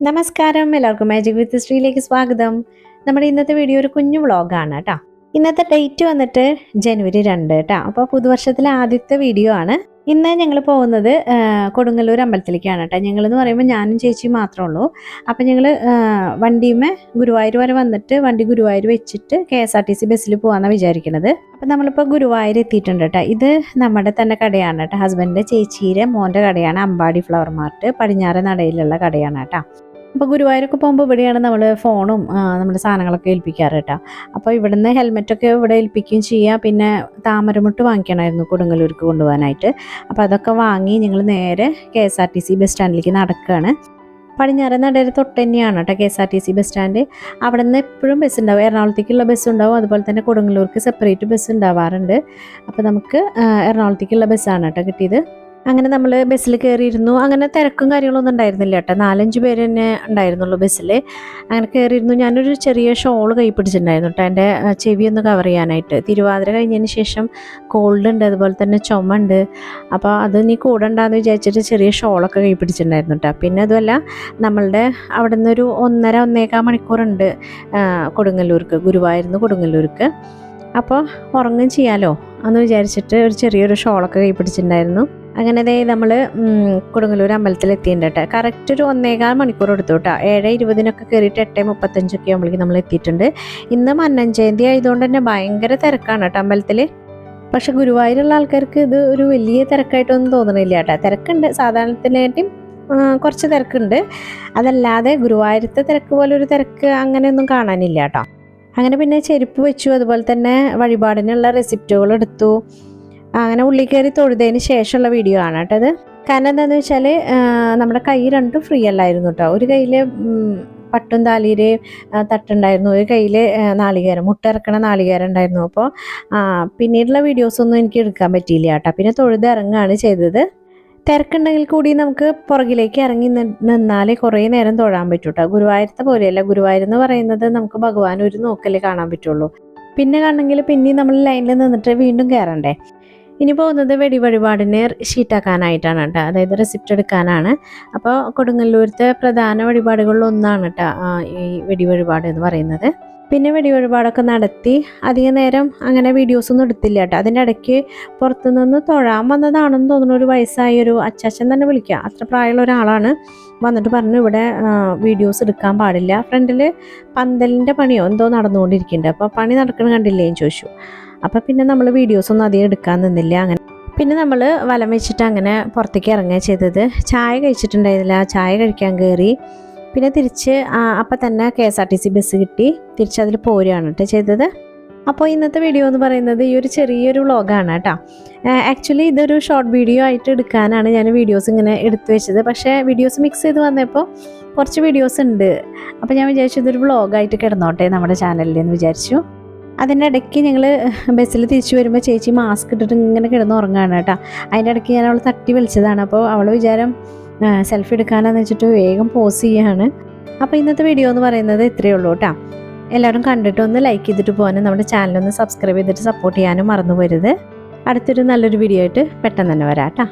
നമസ്കാരം. എല്ലാവർക്കും മാജിക് വിത്ത് ശ്രീയിലേക്ക് സ്വാഗതം. നമ്മുടെ ഇന്നത്തെ വീഡിയോ ഒരു കുഞ്ഞു വ്ളോഗാണ് കേട്ടോ ഇന്നത്തെ ഡേറ്റ് വന്നിട്ട് ജനുവരി രണ്ട് കേട്ടോ അപ്പോൾ പുതുവർഷത്തിലെ ആദ്യത്തെ വീഡിയോ ആണ്. ഇന്ന് ഞങ്ങൾ പോകുന്നത് കൊടുങ്ങല്ലൂർ അമ്പലത്തിലേക്കാണ് കേട്ടോ ഞങ്ങളെന്ന് പറയുമ്പോൾ ഞാനും ചേച്ചിയും മാത്രമേ ഉള്ളൂ. അപ്പം ഞങ്ങൾ വണ്ടിയുമേ ഗുരുവായൂർ വരെ വന്നിട്ട് വണ്ടി ഗുരുവായൂർ വെച്ചിട്ട് K S R T C ബസ്സിൽ പോകാമെന്നാണ് വിചാരിക്കുന്നത് അപ്പം നമ്മളിപ്പോൾ ഗുരുവായൂർ എത്തിയിട്ടുണ്ട് കേട്ടോ ഇത് നമ്മുടെ തന്നെ കടയാണ് കേട്ടോ ഹസ്ബൻഡിന്റെ ചേച്ചിയുടെ മോന്റെ കടയാണ്. അമ്പാടി ഫ്ലവർ മാർട്ട് പടിഞ്ഞാറ് നടയിലുള്ള കടയാണ് കേട്ടോ അപ്പോൾ ഗുരുവായൂരൊക്കെ പോകുമ്പോൾ ഇവിടെയാണ് നമ്മൾ ഫോണും നമ്മുടെ സാധനങ്ങളൊക്കെ ഏൽപ്പിക്കാറ് കേട്ടോ. അപ്പോൾ ഇവിടുന്ന് ഹെൽമെറ്റൊക്കെ ഇവിടെ ഏൽപ്പിക്കുകയും ചെയ്യുക പിന്നെ താമരമുട്ട് വാങ്ങിക്കണമായിരുന്നു കൊടുങ്ങല്ലൂർക്ക് കൊണ്ടുപോകാനായിട്ട്. അപ്പോൾ അതൊക്കെ വാങ്ങി ഞങ്ങൾ നേരെ K S R T C bus സ്റ്റാൻഡിലേക്ക് നടക്കുകയാണ്. പടിഞ്ഞാറ് നടയിൽ തൊട്ട് തന്നെയാണ് കേട്ടോ K S R T C bus stand. അവിടെ നിന്ന് എപ്പോഴും ബസ് ഉണ്ടാവും. എറണാകുളത്തേക്കുള്ള ബസ് ഉണ്ടാവും. അതുപോലെ തന്നെ കൊടുങ്ങല്ലൂർക്ക് സെപ്പറേറ്റ് ബസ് ഉണ്ടാവാറുണ്ട്. അപ്പോൾ നമുക്ക് എറണാകുളത്തേക്കുള്ള ബസ്സാണ് കേട്ടോ കിട്ടിയത്. അങ്ങനെ നമ്മൾ ബസ്സിൽ കയറിയിരുന്നു അങ്ങനെ തിരക്കും കാര്യങ്ങളൊന്നും ഉണ്ടായിരുന്നില്ല കേട്ടോ. നാലഞ്ച് പേര് തന്നെ ഉണ്ടായിരുന്നുള്ളൂ ബസ്സിൽ അങ്ങനെ കയറിയിരുന്നു ഞാനൊരു ചെറിയ ഷോൾ കൈ പിടിച്ചിട്ടുണ്ടായിരുന്നു കേട്ടോ. എന്റെ ചെവി ഒന്ന് കവർ ചെയ്യാനായിട്ട്. തിരുവാതിര കഴിഞ്ഞതിന് ശേഷം കോൾഡ് ഉണ്ട് അതുപോലെ തന്നെ ചുമ ഉണ്ട്. അപ്പോൾ അത് നീ കൂടെ ഉണ്ടാകുന്ന വിചാരിച്ചിട്ട് ചെറിയ ഷോളൊക്കെ കൈ പിടിച്ചിട്ടുണ്ടായിരുന്നു കേട്ടോ. പിന്നെ അതുമല്ല നമ്മളുടെ അവിടെ നിന്നൊരു ഒന്നര ഒന്നേകാൽ മണിക്കൂറുണ്ട് കൊടുങ്ങല്ലൂർക്ക് ഗുരുവായൂരിന്ന് കൊടുങ്ങല്ലൂർക്ക്. അപ്പോൾ ഉറങ്ങും ചെയ്യാലോ? എന്ന് വിചാരിച്ചിട്ട് ഒരു ചെറിയൊരു ഷോളൊക്കെ കൈ പിടിച്ചിട്ടുണ്ടായിരുന്നു അങ്ങനെ ദേ നമ്മൾ കൊടുങ്ങല്ലൂർ അമ്പലത്തിൽ എത്തിയിട്ടുണ്ട് കേട്ടോ. കറക്റ്റ് ഒരു ഒന്നേകാൽ മണിക്കൂർ എടുത്തു കേട്ടോ. ഏഴ് ഇരുപതിനൊക്കെ കയറിയിട്ട് എട്ട് മുപ്പത്തഞ്ചൊക്കെ ആകുമ്പോഴേക്കും നമ്മൾ എത്തിയിട്ടുണ്ട്. ഇന്ന് മന്നം ജയന്തി ആയതുകൊണ്ട് തന്നെ ഭയങ്കര തിരക്കാണ് കേട്ടോ അമ്പലത്തിൽ പക്ഷെ ഗുരുവായൂരുള്ള ആൾക്കാർക്ക് ഇത് ഒരു വലിയ തിരക്കായിട്ടൊന്നും തോന്നണില്ല കേട്ടോ. തിരക്കുണ്ട്. സാധാരണത്തിനായിട്ടും കുറച്ച് തിരക്കുണ്ട്. അതല്ലാതെ ഗുരുവായൂരത്തെ തിരക്ക് പോലെ ഒരു തിരക്ക് അങ്ങനെയൊന്നും കാണാനില്ല കേട്ടോ. അങ്ങനെ പിന്നെ ചെരുപ്പ് വെച്ചു അതുപോലെ തന്നെ വഴിപാടിനുള്ള റെസിപ്റ്റുകൾ എടുത്തു. അങ്ങനെ ഉള്ളി കയറി തൊഴുതതിന് ശേഷമുള്ള വീഡിയോ ആണ് കേട്ടോ അത് കാരണം എന്താണെന്ന് വെച്ചാൽ നമ്മുടെ കൈ രണ്ടും ഫ്രീ അല്ലായിരുന്നു കേട്ടോ. ഒരു കയ്യിൽ പട്ടും താലിയിൽ തട്ടുണ്ടായിരുന്നു. ഒരു കയ്യിൽ നാളികേരം മുട്ടിറക്കണ നാളികേരം ഉണ്ടായിരുന്നു. അപ്പോൾ പിന്നീടുള്ള വീഡിയോസൊന്നും എനിക്ക് എടുക്കാൻ പറ്റിയില്ല കേട്ടോ. പിന്നെ തൊഴുത് ഇറങ്ങുകയാണ് ചെയ്തത്. തിരക്കുണ്ടെങ്കിൽ കൂടി നമുക്ക് പുറകിലേക്ക് ഇറങ്ങി നിന്നാലേ കുറേ നേരം തൊഴാൻ പറ്റൂട്ടോ. ഗുരുവായൂരത്തെ പോലെയല്ല. ഗുരുവായൂർ എന്ന് പറയുന്നത് നമുക്ക് ഭഗവാൻ ഒരു നോക്കലേ കാണാൻ പറ്റുള്ളൂ. പിന്നെ കാണണമെങ്കിൽ പിന്നെയും നമ്മൾ ലൈനിൽ നിന്നിട്ട് വീണ്ടും കയറണ്ടേ? ഇനി പോകുന്നത് വെടി വഴിപാടിനെ ഷീറ്റാക്കാനായിട്ടാണ് കേട്ടോ. അതായത് റെസിപ്റ്റ് എടുക്കാനാണ്. അപ്പോൾ കൊടുങ്ങല്ലൂരത്തെ പ്രധാന വഴിപാടുകളിൽ ഒന്നാണ് കേട്ടോ ഈ വെടി വഴിപാട് എന്ന് പറയുന്നത്. പിന്നെ വെടി ഒരുപാടൊക്കെ നടത്തി. അധിക നേരം അങ്ങനെ വീഡിയോസൊന്നും എടുത്തില്ല കേട്ടോ. അതിന്റെ ഇടയ്ക്ക് പുറത്തുനിന്ന് തൊഴാൻ വന്നതാണെന്ന് തോന്നുന്നു. ഒരു വയസ്സായ ഒരു അച്ചാച്ചൻ തന്നെ വിളിക്കുക. അത്ര പ്രായമുള്ള ഒരാളാണ്. വന്നിട്ട് പറഞ്ഞു ഇവിടെ വീഡിയോസ് എടുക്കാൻ പാടില്ല. ഫ്രണ്ടിൽ പന്തലിന്റെ പണിയോ എന്തോ നടന്നുകൊണ്ടിരിക്കുന്നുണ്ട്. അപ്പോൾ പണി നടക്കണ കണ്ടില്ലേന്ന് ചോദിച്ചു. അപ്പോൾ പിന്നെ നമ്മൾ വീഡിയോസൊന്നും അധികം എടുക്കാൻ നിന്നില്ല. അങ്ങനെ പിന്നെ നമ്മൾ വലം വെച്ചിട്ട് അങ്ങനെ പുറത്തേക്ക് ഇറങ്ങുക ചെയ്തത്. ചായ കഴിച്ചിട്ടുണ്ടായിരുന്നില്ല. ചായ കഴിക്കാൻ കയറി. പിന്നെ തിരിച്ച് അപ്പം തന്നെ K S R T C bus കിട്ടി. തിരിച്ച് അതിൽ പോരുകയാണ് കേട്ടോ ചെയ്തത്. അപ്പോൾ ഇന്നത്തെ വീഡിയോ എന്ന് പറയുന്നത് ഈ ഒരു ചെറിയൊരു വ്ളോഗാണ് കേട്ടോ ആക്ച്വലി ഇതൊരു ഷോർട്ട് വീഡിയോ ആയിട്ട് എടുക്കാനാണ് ഞാൻ വീഡിയോസ് ഇങ്ങനെ എടുത്തു വെച്ചത്. പക്ഷേ വീഡിയോസ് മിക്സ് ചെയ്ത് വന്നപ്പോൾ കുറച്ച് വീഡിയോസ് ഉണ്ട്. അപ്പോൾ ഞാൻ വിചാരിച്ചു ഇതൊരു വ്ളോഗായിട്ട് കിടന്നോട്ടെ നമ്മുടെ ചാനലിൽ എന്ന് വിചാരിച്ചു. അതിന്റെ ഇടയ്ക്ക് ഞങ്ങൾ ബസ്സിൽ തിരിച്ചു വരുമ്പോൾ ചേച്ചി മാസ്ക് ഇട്ടിട്ട് ഇങ്ങനെ കിടന്ന് ഉറങ്ങുകയാണ് കേട്ടോ അതിന്റെ ഇടയ്ക്ക് ഞാൻ അവൾ തട്ടി വിളിച്ചതാണ്. അപ്പോൾ അവൾ വിചാരം സെൽഫി എടുക്കാനാന്ന് വെച്ചിട്ട് വേഗം പോസ് ചെയ്യാണ്. അപ്പോൾ ഇന്നത്തെ വീഡിയോ എന്ന് പറയുന്നത് ഇത്രയേ ഉള്ളൂ കേട്ടോ എല്ലാവരും കണ്ടിട്ട് ഒന്ന് ലൈക്ക് ചെയ്തിട്ട് പോകാനും നമ്മുടെ ചാനലൊന്ന് സബ്സ്ക്രൈബ് ചെയ്തിട്ട് സപ്പോർട്ട് ചെയ്യാനും മറന്നു പോരുത്. അടുത്തൊരു നല്ലൊരു വീഡിയോ ആയിട്ട് പെട്ടെന്ന് തന്നെ വരാം കേട്ടോ